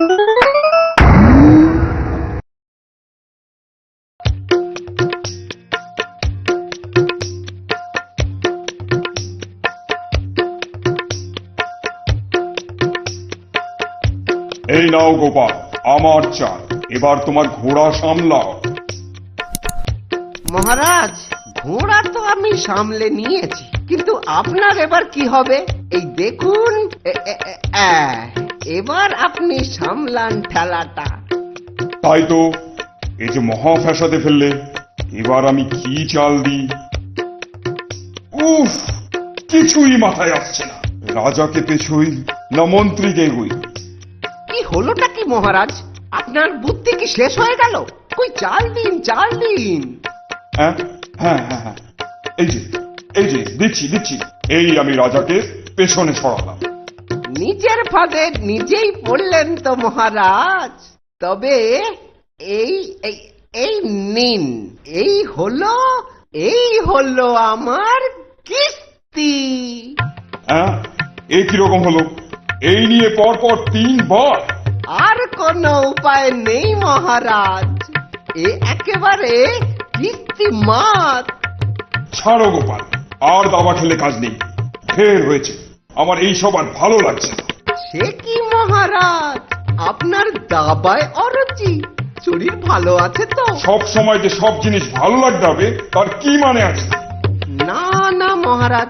এই নাও গোপাল আমার চাল। এবার তোমার ঘোড়া সামলাও। মহারাজ ঘোড়া তো আমি সামলে নিয়েছি কিন্তু আপনার এবার কি হবে? এই দেখুন এ- এ- এ- আ, এবার আপনি সামলান ঠেলাটা তাই তো এই যে মহা ফ্যাসাদে ফেললে এবার আমি কি চাল দিই? উফ কিছুই মাথায় আসছে না। রাজাকে পেছই না মন্ত্রীকে এগোই কি হলোটা কি মহারাজ? আপনার বুদ্ধি কি শেষ হয়ে গেল? কই চাল দিন চাল দিন। হ্যাঁ হ্যাঁ হ্যাঁ হ্যাঁ। এই যে এই যে দিচ্ছি দিচ্ছি। এই আমি রাজাকে পেছনে সরালাম। নিজের ফাঁদে নিজেই পড়লেন তো মহারাজ। তবে এই এই নিন এই হলো এই হলো আমার কিস্তি। হ্যাঁ এ কীরকম হলো? এই নিয়ে পর পর তিনবার আর কোনো উপায় নেই মহারাজ। এ একেবারে কিস্তি মাত। ছাড়ো গোপাল আর দাবা খেলে কাজ নেই। ফের হয়েছে। আমার এই সব আর ভালো লাগছে না। সে কি মহারাজ? আপনার দাবায় অরুচি। শরীর ভালো আছে তো। সব সময় যে সব জিনিস ভালো লাগতে হবে তার কি মানে আছে? না না মহারাজ।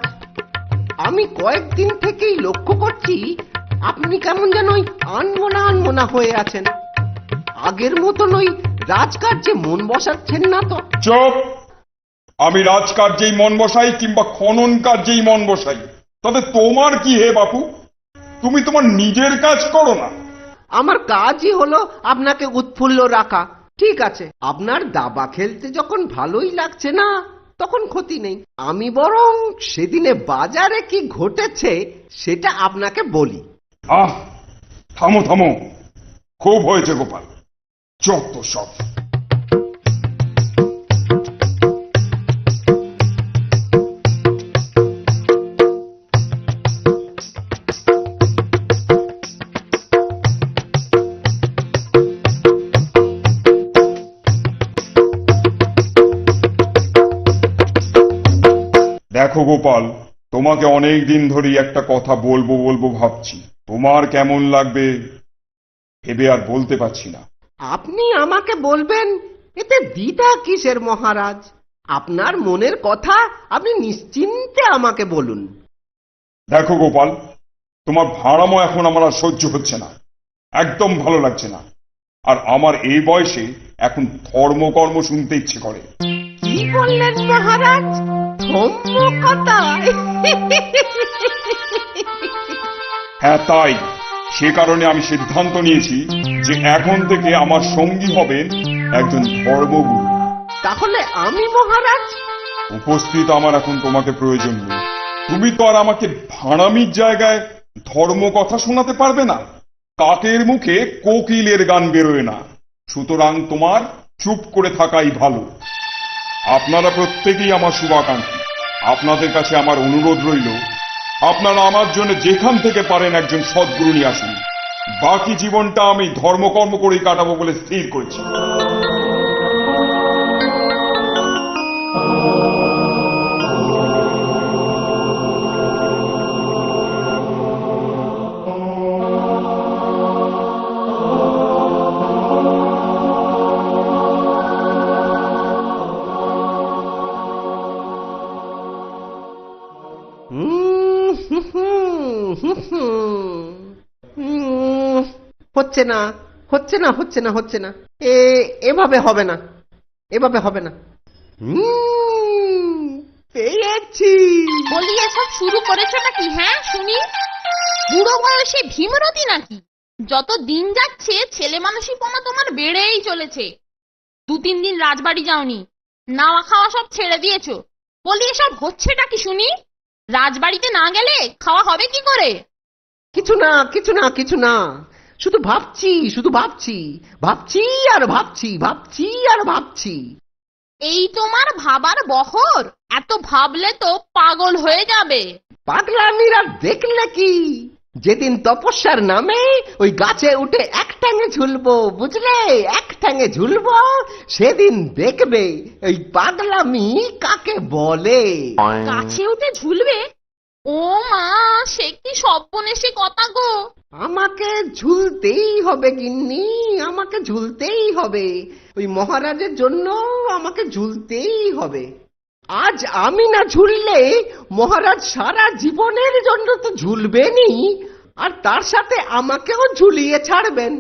আমি কয়েকদিন থেকেই লক্ষ্য করছি আপনি কেমন যেন ওই আনমোনা আনমোনা হয়ে আছেন। আগের মতন ওই রাজকার্যে মন বসাচ্ছেন না তো। চুপ! আমি রাজকার্যেই মন বসাই কিংবা খনন কার্যেই মন বসাই। তাতে তোমার কি হে বাপু? তুমি তোমার নিজের কাজ করো না। আমার কাজই হলো আপনাকে উৎফুল্ল রাখা। ঠিক আছে আপনার দাবা খেলতে যখন ভালোই লাগছে না তখন ক্ষতি নেই। আমি বরং সেদিনে বাজারে কি ঘটেছে সেটা আপনাকে বলি। আহ থামো থামো। খুব হয়েছে গোপাল। যত সব। গোপাল তোমাকে অনেক দিন ধরেই একটা কথা বলব বলব ভাবছি। তোমার কেমন লাগবে ভেবে আর বলতে পারছি না। আপনি আমাকে বলবেন এতে দ্বিধা কিসের মহারাজ? আপনার মনের কথা আপনি নিশ্চিন্তে আমাকে বলুন। দেখো গোপাল তোমার ভাড়ামো এখন আমার আর সহ্য হচ্ছে না একদম ভালো লাগছে না। আর আমার এই বয়সে এখন ধর্মকর্ম শুনতে ইচ্ছে করে। কি বললেন মহারাজ? হ্যাঁ তাই। সে কারণে আমি সিদ্ধান্ত নিয়েছি যে এখন থেকে আমার সঙ্গী হবেন একজন ধর্মগুরু। তাহলে আমি মহারাজ? উপস্থিত আমার এখন তোমাকে প্রয়োজন নেই। তুমি তো আর আমাকে ভাড়ামির জায়গায় ধর্ম কথা শোনাতে পারবে না। কাকের মুখে কোকিলের গান বেরোয় না। সুতরাং তোমার চুপ করে থাকাই ভালো। আপনারা প্রত্যেকেই আমার শুভাকাঙ্ক্ষী। আপনাদের কাছে আমার অনুরোধ রইল, আপনারা আমার জন্য যেখান থেকে পারেন একজন সদ্গুরু নিয়ে আসুন। বাকি জীবনটা আমি ধর্মকর্ম করেই কাটাবো বলে স্থির করেছি। হচ্ছে না হচ্ছে না হচ্ছে না হচ্ছে না। এ এভাবে হবে না এভাবে হবে না। পেয়েছি বলি এসব শুরু করেছ নাকি? হ্যাঁ শুনি। বুড়ো বয়সে ভীমরতি নাকি? যত দিন যাচ্ছে ছেলে মানসিকতা তোমার বেড়েই চলেছে। দু তিন দিন রাজবাড়ি যাওনি নাওয়া খাওয়া সব ছেড়ে দিয়েছ। বলি এসব হচ্ছেটা কি শুনি? রাজবাড়িতে না গেলে খাওয়া হবে কি করে? কিছু না কিছু না কিছু না। শুধু ভাবছি শুধু ভাবছি। ভাবছি আর ভাবছি ভাবছি আর ভাবছি। এই তোমার ভাবার বহর? এত ভাবলে তো পাগল হয়ে যাবে। পাগলামিরা দেখলে কি? যেদিন তপস্যার নামে ওই গাছে উঠে এক টাঙে ঝুলবো বুঝলে? এক টাঙে ঝুলবো সেদিন দেখবে এই পাগলামি কাকে বলে। গাছে উঠে ঝুলবে? ও মা সে কি সে কথা গো? আমাকে ঝুলতেই হবে গিন্নি আমাকে ঝুলতেই হবে। ওই মহারাজের জন্য আমাকে ঝুলতেই হবে। আজ আমি না ঝুললে মহারাজ সারা জীবনের জন্য তো ঝুলবেনই আর তার সাথে আমাকেও ঝুলিয়ে ছাড়বেন।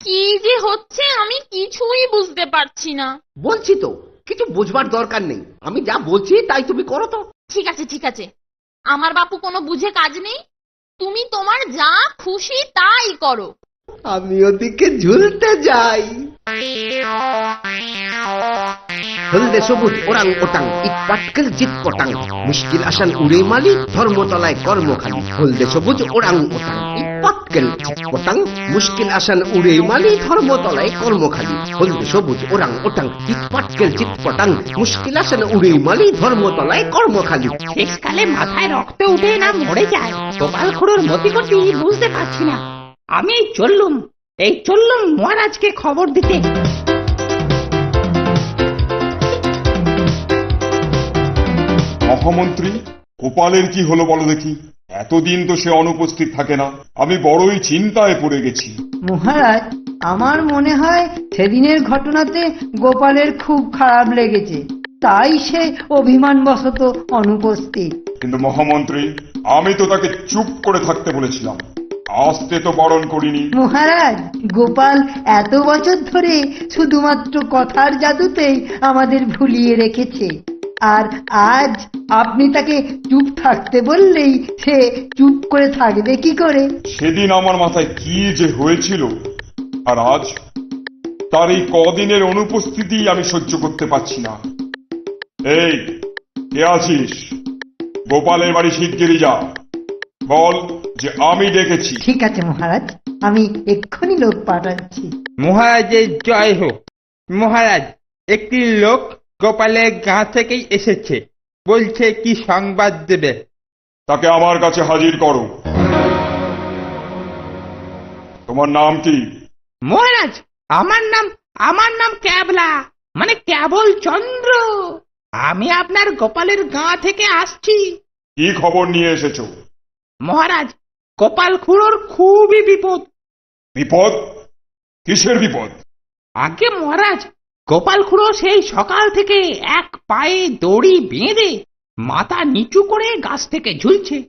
কি যে হচ্ছে আমি কিছুই বুঝতে পারছি না। বলছি তো কিছু বুঝবার দরকার নেই। আমি যা বলছি তাই তুমি করো তো। ঠিক আছে ঠিক আছে। আমার বাপু কোনো বুঝে কাজ নেই তুমি তোমার যা খুশি তাই করো। আমি ওদিকে ঝুলতে যাই। হলদে সবুজ ওরাং ওটাং ইট পাটকেল জিত পটাং। মুশকিল আসান উড়ে মালি ধর্মতলায় কর্মখালি। হলদে সবুজ ওরাং ওটাং ইট জিত পটাং মুশকিল আসান উড়ে মালি ধর্মতলায় কর্মখালি। হলদে সবুজ ওরাং ওটাং ইট পাটকেল জিত পটাং মুশকিল আসান উড়ে মালি ধর্মতলায় কর্মখালি। শেষকালে মাথায় রক্ত উঠে না মরে যায়। গোপাল খুড়োর মতি গতি বুঝতে পারছি না। আমি চললুম এই চললুম মহারাজকে খবর দিতে। মহামন্ত্রী গোপালের কি হলো বলো দেখি। এতদিন তো সে অনুপস্থিত থাকে না। আমি বড়ই চিন্তায় পড়ে গেছি। মহারাজ আমার মনে হয় সেদিনের ঘটনাতে গোপালের খুব খারাপ লেগেছে। তাই সে অভিমানবশত অনুপস্থিত। কিন্তু মহামন্ত্রী আমি তো তাকে চুপ করে থাকতে বলেছিলাম। আসতে তো বরণ করিনি। মহারাজ গোপাল এত বছর ধরে শুধুমাত্র কথার জাদুতেই আমাদের ভুলিয়ে রেখেছে। আর আজ আপনি তাকে চুপ থাকতে বললেই সে চুপ করে থাকবে কি করে? সেদিন আমার মাথায় কি যে হয়েছিল আর আজ তার এই কদিনের অনুপস্থিতি আমি সহ্য করতে পারছি না। এই কে আছিস? গোপালের বাড়ি শিগগিরই যা। বল যে আমি ডেকেছি। ঠিক আছে মহারাজ আমি এক্ষুনি লোক পাঠাচ্ছি। মহারাজের জয় হোক। মহারাজ একটি লোক গোপালের গাঁ থেকেই এসেছে। বলছে কি সংবাদ দেবে? তাকে আমার কাছে হাজির করো। তোমার নাম কি? মহারাজ আমার নাম আমার নাম ক্যাবলা মানে কেবল চন্দ্র। আমি আপনার গোপালের গাঁ থেকে আসছি। কি খবর নিয়ে এসেছ? মহারাজ গোপাল খুড়োর খুবই বিপদ। বিপদ? কিসের বিপদ? আগে মহারাজ গোপাল খুড়ো সেই সকাল থেকে এক পায়ে দড়ি বেঁধে মাথা নিচু করে গাছ থেকে ঝুলছে।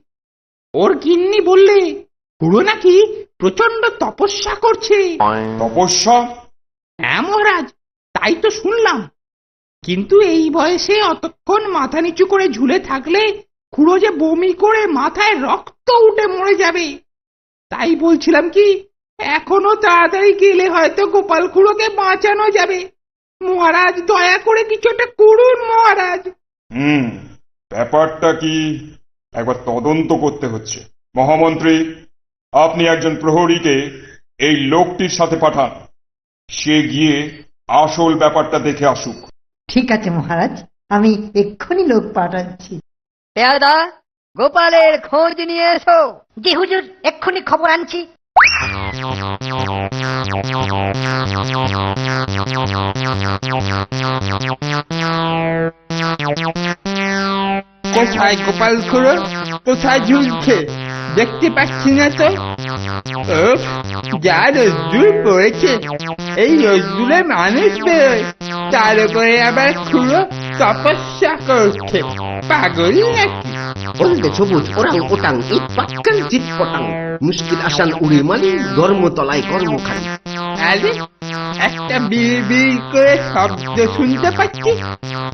ওর গিন্নি বললে খুড়ো নাকি প্রচণ্ড তপস্যা করছে। তপস্যা? হ্যাঁ মহারাজ তাই তো শুনলাম। কিন্তু এই বয়সে অতক্ষণ মাথা নিচু করে ঝুলে থাকলে খুড়ো যে বমি করে মাথায় রক্ত উঠে মরে যাবে। তাই বলছিলাম কি এখনও তাড়াতাড়ি গেলে হয়তো গোপাল খুড়োকে বাঁচানো যাবে। মহারাজ দয়া করে কিছু একটা করুন মহারাজ। হুম ব্যাপারটা কি? একবার তদন্ত করতে হচ্ছে। মহামন্ত্রী আপনি একজন প্রহরীকে এই লোকটির সাথে পাঠান। সে গিয়ে আসল ব্যাপারটা দেখে আসুক। ঠিক আছে মহারাজ। আমি এক্ষুনি লোক পাঠাচ্ছি। পেয়াদা গোপালের খোঁজ নিয়ে এসো। জি হুজুর এক্ষুনি খবর আনছি। কোথায় গোপাল খুড়ো কোথায় ঝুলছে? দেখতে পাচ্ছি না তো। যা রোদ্দুর পড়েছে এই রোদ্দুরে মানুষ বেরোয় তার উপরে আবার খুড়ো তপস্যা করছে পাগল নাকি হলদে সবুজ ওরাং ওটাং ইট জিত পটাং মুশকিল আসান উড়ে মালি ধর্মতলায় কর্মখালি আরে একটা বিড় বিড় করে শব্দ শুনতে পাচ্ছি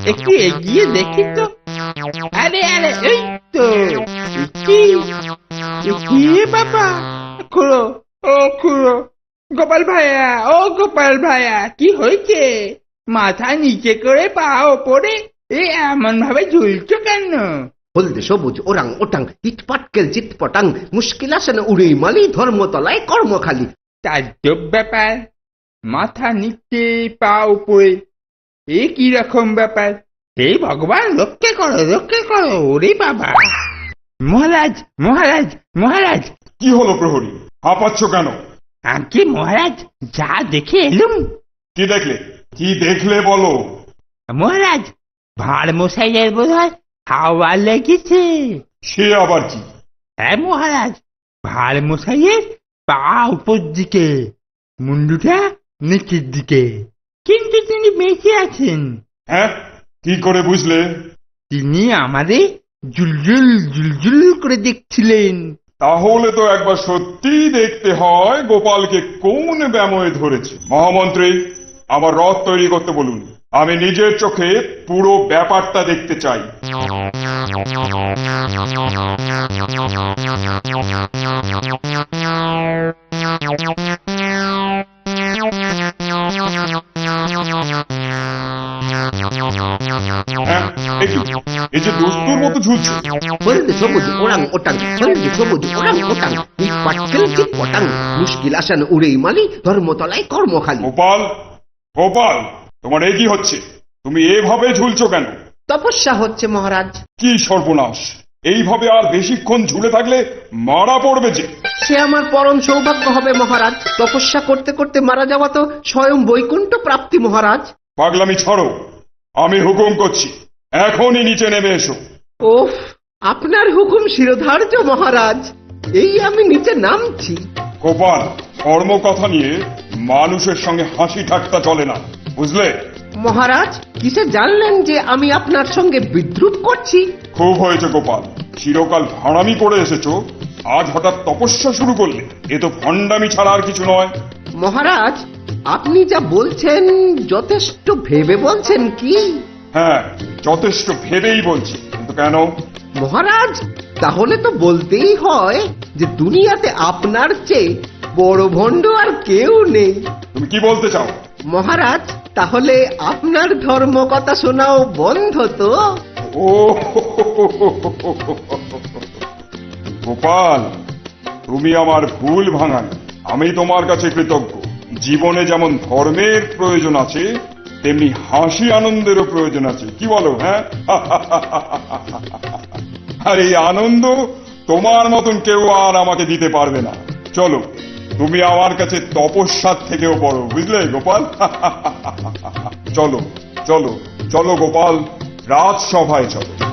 একটু এগিয়ে দেখি তো আরে আরে এই তো কি বাবা খুড়ো ও খুড়ো গোপাল ভাইয়া ও গোপাল ভাইয়া কি হয়েছে? মাথা নিচে করে পা ওপরে এ এমন ভাবে ঝুলছো কেন? হলদে সবুজ ওরাং ওটাং ইট পাটকেল জিত পটাং মুশকিল আসান উড়ে মালি ধর্মতলায় কর্মখালি। তাজ্জব ব্যাপার মাথা নিচে পা উপরে এ কি রকম ব্যাপার? হে ভগবান রক্ষে করো রক্ষে করো ওরে বাবা। মহারাজ মহারাজ মহারাজ। কি হলো প্রহরী? হাঁপাচ্ছ কেন? আগে মহারাজ যা দেখে এলুম। কি দেখলে? কি দেখলে বলো? মহারাজ ভাঁড় মশাইয়ের বোধ হয় হাওয়া লেগেছে। সে আবার কি? হ্যাঁ মহারাজ ভাঁড় মশাইয়ের পা উপর দিকে মুন্ডুটা নিচের দিকে। কিন্তু তিনি বেঁচে আছেন। হ্যাঁ কি করে বুঝলে? তিনি আমাদের জুলজুল জুলজুল করে দেখছিলেন। তাহলে তো একবার সত্যিই দেখতে হয় গোপালকে কোন ব্যাময়ে ধরেছে। মহামন্ত্রী আমার রথ তৈরি করতে বলুন। আমি নিজের চোখে পুরো ব্যাপারটা দেখতে চাই। এই যে দস্তুর মতো ঝুলছে। হলদে সবুজ ওরাং ওটাং হলদে সবুজ ওরাং ওটাং পাটকেল চিট পটাং মুশকিল আসান উড়েই মালি ধর্মতলায় কর্মখালি। গোপাল গোপাল তোমার এ কি হচ্ছে? তুমি এভাবে ঝুলছো কেন? তপস্যা হচ্ছে মহারাজ। কি সর্বনাশ। এইভাবে আর বেশিক্ষণ ঝুলে থাকলে মারা পড়বে যে। সে আমার পরম সৌভাগ্য হবে মহারাজ। তপস্যা করতে করতে মারা যাওয়া তো স্বয়ং বৈকুণ্ঠ প্রাপ্তি মহারাজ। পাগলামি ছাড়ো। আমি হুকুম করছি এখনই নিচে নেমে এসো। ওফ আপনার হুকুম শিরোধার্য মহারাজ। এই আমি নিচে নামছি। গোপাল কর্মকথা নিয়ে মানুষের সঙ্গে হাসি ঠাট্টা চলে না বুঝলে? মহারাজ কিসে জানলেন যে আমি আপনার সঙ্গে বিদ্রুপ করছি? খুব হয়েছে গোপাল। চিরকাল ভাড়ামি করে এসেছ আজ হঠাৎ তপস্যা শুরু করলে এ তো ভণ্ডামি ছাড়া আর কিছু নয়। মহারাজ আপনি যা বলছেন যথেষ্ট ভেবে বলছেন কি? হ্যাঁ যথেষ্ট ভেবেই বলছি। কিন্তু কেন? মহারাজ তাহলে তো বলতেই হয় যে দুনিয়াতে আপনার চেয়ে বড় ভণ্ড আর কেউ নেই। তুমি কি বলতে চাও? মহারাজ তাহলে আপনার ধর্ম কথা শোনাও বন্ধ তো। ও গোপাল তুমি আমার ভুল ভাঙান আমি তোমার কাছে কৃতজ্ঞ। জীবনে যেমন ধর্মের প্রয়োজন আছে, তেমনি হাসি আনন্দেরও প্রয়োজন আছে। কি বলো হ্যাঁ? আর এই আনন্দ তোমার মতন কেউ আর আমাকে দিতে পারবে না। চলো, তুমি আমার কাছে তপস্যার থেকেও বড়, বুঝলে গোপাল? চলো চলো চলো গোপাল, রাজসভায় চলো।